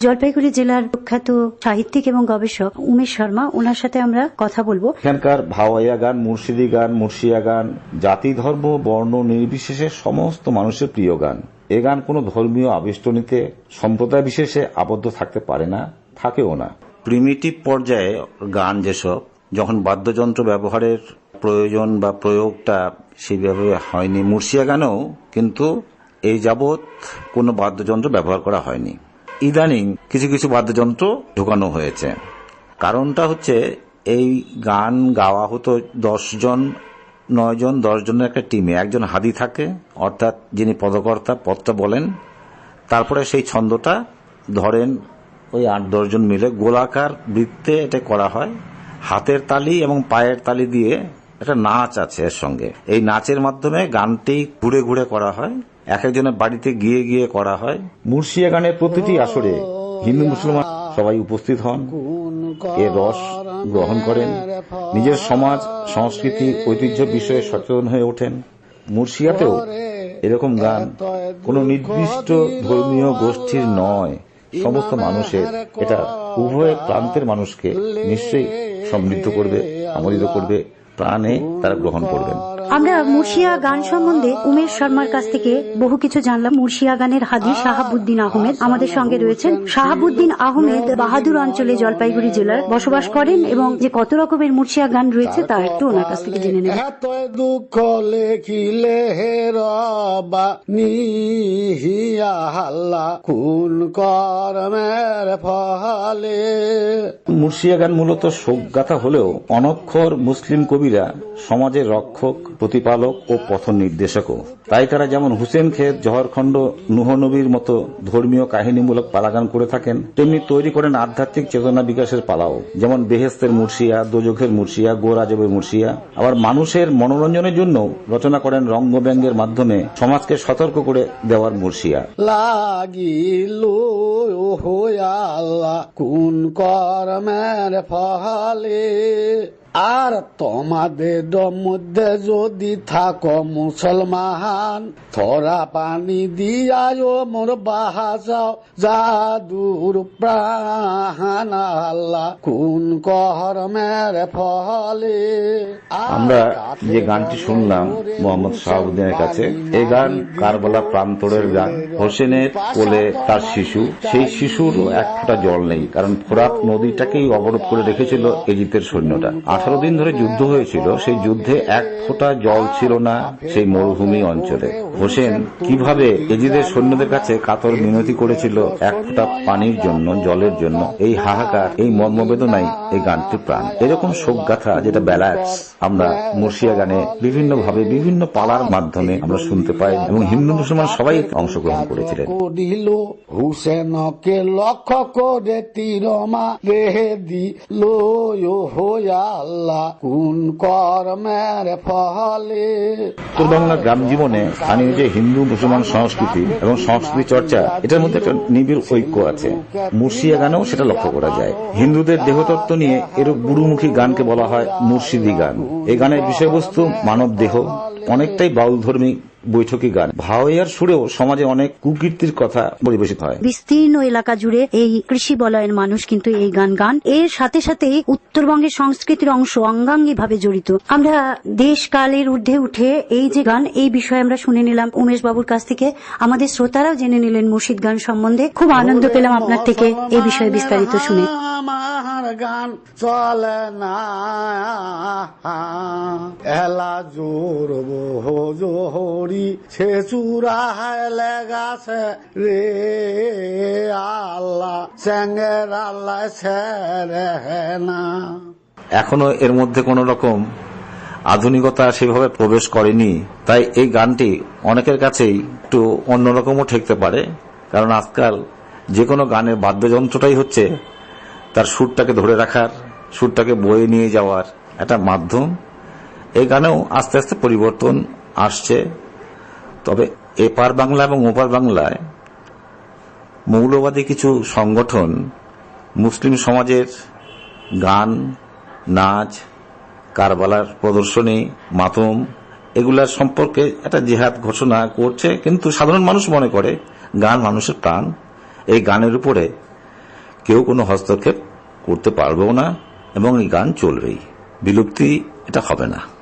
জলপাইগুড়ি জেলার প্রখ্যাত সাহিত্যিক এবং গবেষক উমেশ শর্মা ওনার সাথে আমরা কথা বলব। এখানকার ভাওয়াইয়া গান মুর্শিদি গান মুর্শিয়া গান জাতি ধর্ম বর্ণ নির্বিশেষে সমস্ত মানুষের প্রিয় গান। এ গান কোনো ধর্মীয় আবেষ্টনীতে সম্প্রদায় বিশেষে আবদ্ধ থাকতে পারে না থাকেও না। প্রিমিটিভ পর্যায়ে গান যেসব যখন বাদ্যযন্ত্র ব্যবহারের প্রয়োজন বা প্রয়োগটা সেইভাবে হয়নি মুর্শিয়া গানেও কিন্তু এই যাবৎ কোনো বাদ্যযন্ত্র ব্যবহার করা হয়নি। ইদানিং কিছু কিছু বাদ্যযন্ত্র ঢোকানো হয়েছে। কারণটা হচ্ছে এই গান গাওয়া হতো দশজন, নয়জন, দশজনের একটা টিমে। একজন হাদি থাকে, অর্থাৎ যিনি পদকর্তা পদটা বলেন। তারপরে সেই ছন্দটা ধরেন ওই আট, দশজন মিলে গোলাকার বৃত্তে এটা করা হয়। হাতের তালি এবং পায়ের তালি দিয়ে একটা নাচ আছে এর সঙ্গে। এই নাচের মাধ্যমে গানটি ঘুরে ঘুরে করা হয় এক একজনের বাড়িতে গিয়ে গিয়ে করা হয়। মুর্শিয়া গানের প্রতিটি আসরে হিন্দু, মুসলমান সবাই উপস্থিত হন। এর রস গ্রহণ করেন। নিজের সমাজ, সংস্কৃতি, ঐতিহ্য বিষয়ে সচেতন হয়ে ওঠেন। মুর্শিয়াতেও এরকম গান কোনো নির্দিষ্ট ধর্মীয় গোষ্ঠীর নয়। সমস্ত মানুষের, এটা উভয় প্রান্তের মানুষকে নিশ্চয়ই সমৃদ্ধ করবে, আমোদিত করবে। প্রাণে তারা গ্রহণ করবেন। আমরা মুর্শিয়া গান সম্বন্ধে উমেশ শর্মার কাছ থেকে বহু কিছু জানলাম। মুর্শিয়া গানের হাদি শাহাবুদ্দিন আহমেদ আমাদের সঙ্গে রয়েছেন। শাহাবুদ্দিন আহমেদ বাহাদুর অঞ্চলে জলপাইগুড়ি জেলার বসবাস করেন এবং যে কত রকমের মুর্শিয়া গান রয়েছে তা একটু ওনার কাছ থেকে জেনে নেব। এত দুঃখ লেখিলে হে রবা নিহিয়া হাল্লা কোন কর্মের ফলে? মুর্শিয়া গান মূলত শোক শোকগাথা হলেও অনক্ষর মুসলিম কবিরা সমাজের রক্ষক প্রতিপালক ও পথ নির্দেশকও তাই তারা যেমন হুসেন খেদ জহরখণ্ড নুহ নবীর মতো ধর্মীয় কাহিনীমূলক পালাগান করে থাকেন, তেমনি তৈরি করেন আধ্যাত্মিক চেতনা বিকাশের পালাও। যেমন বেহেস্তের মুর্শিয়া, দোজখের মুর্শিয়া, গোরাজবের মুর্শিয়া। আবার মানুষের মনোরঞ্জনের জন্য রচনা করেন রঙ্গব্যঙ্গের মাধ্যমে সমাজকে সতর্ক করে দেওয়ার মুর্শিয়া। লাগিল কোন কর্মের ফলে আর তোমাদের মধ্যে যদি থাকো মুসলমান থরা পানি দিয়া ও মোর বাহাসাও। জাদুর প্রাণ আল্লাহ কোন কর্মের ফলে। আমরা যে গানটি শুনলাম মোহাম্মদ শাহাবুদ্দিনের কাছে এই গান কারবালা প্রান্তরের গান। হোসেনের কোলে তার শিশু সেই শিশুর একটা জল নেই কারণ ফোরাত নদীটাকেই অবরোধ করে রেখেছিল ইজিপ্তের সৈন্যটা আঠারো দিন ধরে যুদ্ধ হয়েছিল। সেই যুদ্ধে এক ফোঁটা জল ছিল না সেই মরুভূমি অঞ্চলে। হোসেন কীভাবে এজিদের সৈন্যদের কাছে কাতর মিনতি করেছিল এক ফোঁটা পানির জন্য, জলের জন্য? এই হাহাকার, এই মর্মবেদনাই এই গানটি প্রাণ। এরকম শোকগাথা যেটা ব্যালাক্স আমরা মুর্শিয়া গানে বিভিন্ন ভাবে বিভিন্ন পালার মাধ্যমে আমরা শুনতে পাই এবং হিন্দু মুসলমান সবাই অংশগ্রহণ করেছিলেন। লক্ষ্য করে তীরমা রেহে দিল আল্লাহ, কোন কর্মের ফলে। উত্তর গ্রাম জীবনে স্থানীয় যে হিন্দু, মুসলমান সংস্কৃতি এবং সংস্কৃতি চর্চা, এটার মধ্যে একটা নিবিড় ঐক্য আছে। মুর্শিয়া গানেও সেটা লক্ষ্য করা যায়। হিন্দুদের দেহতত্ত্ব নিয়ে এরূপ গুরুমুখী গানকে বলা হয় মুর্শিদি গান। এই গানের বিষয়বস্তু মানব দেহ অনেকটাই বাউল ধর্মী বৈঠকি গান। ভাওয়াইয়ার সুরেও সমাজে অনেক কুকীর্তির কথা পরিবেশিত হয়। বিস্তীর্ণ এলাকা জুড়ে এই কৃষি বলয়ের মানুষ কিন্তু এই গান গান। এর সাথে সাথে উত্তরবঙ্গের সংস্কৃতির অংশ অঙ্গাঙ্গী ভাবে জড়িত। আমরা দেশ কালের ঊর্ধ্বে উঠে এই যে গান এই বিষয়ে আমরা শুনে নিলাম উমেশ বাবুর কাছ থেকে। আমাদের শ্রোতারাও জেনে নিলেন মুর্শিদ গান সম্বন্ধে। খুব আনন্দ পেলাম আপনার থেকে এই বিষয়ে বিস্তারিত শুনে। গান চলে না। এলা জোর জোহরি, সে চূড়া লেগাছে রে। আল্লাহ চেঙ্গের আল্লাহ ছেড়ে না। এখনও এর মধ্যে কোন রকম আধুনিকতা সেভাবে প্রবেশ করেনি, তাই এই গানটি অনেকের কাছেই একটু অন্যরকমও ঠেকতে পারে, কারণ আজকাল যে কোনো গানের বাদ্যযন্ত্রটাই হচ্ছে তার সুরটাকে ধরে রাখার, সুরটাকে বয়ে নিয়ে যাওয়ার একটা মাধ্যম। এই গানেও আস্তে আস্তে পরিবর্তন আসছে। তবে এপার বাংলা এবং ওপার বাংলায় মৌলবাদী কিছু সংগঠন, মুসলিম সমাজের গান, নাচ, কারবালার প্রদর্শনী, মাতম, এগুলার সম্পর্কে একটা জেহাদ ঘোষণা করছে। কিন্তু সাধারণ মানুষ মনে করে, গান মানুষের প্রাণ। এই গানের উপরে কেউ কোনো হস্তক্ষেপ করতে পারবেও না এবং এই গান চলবেই। বিলুপ্তি এটা হবে না।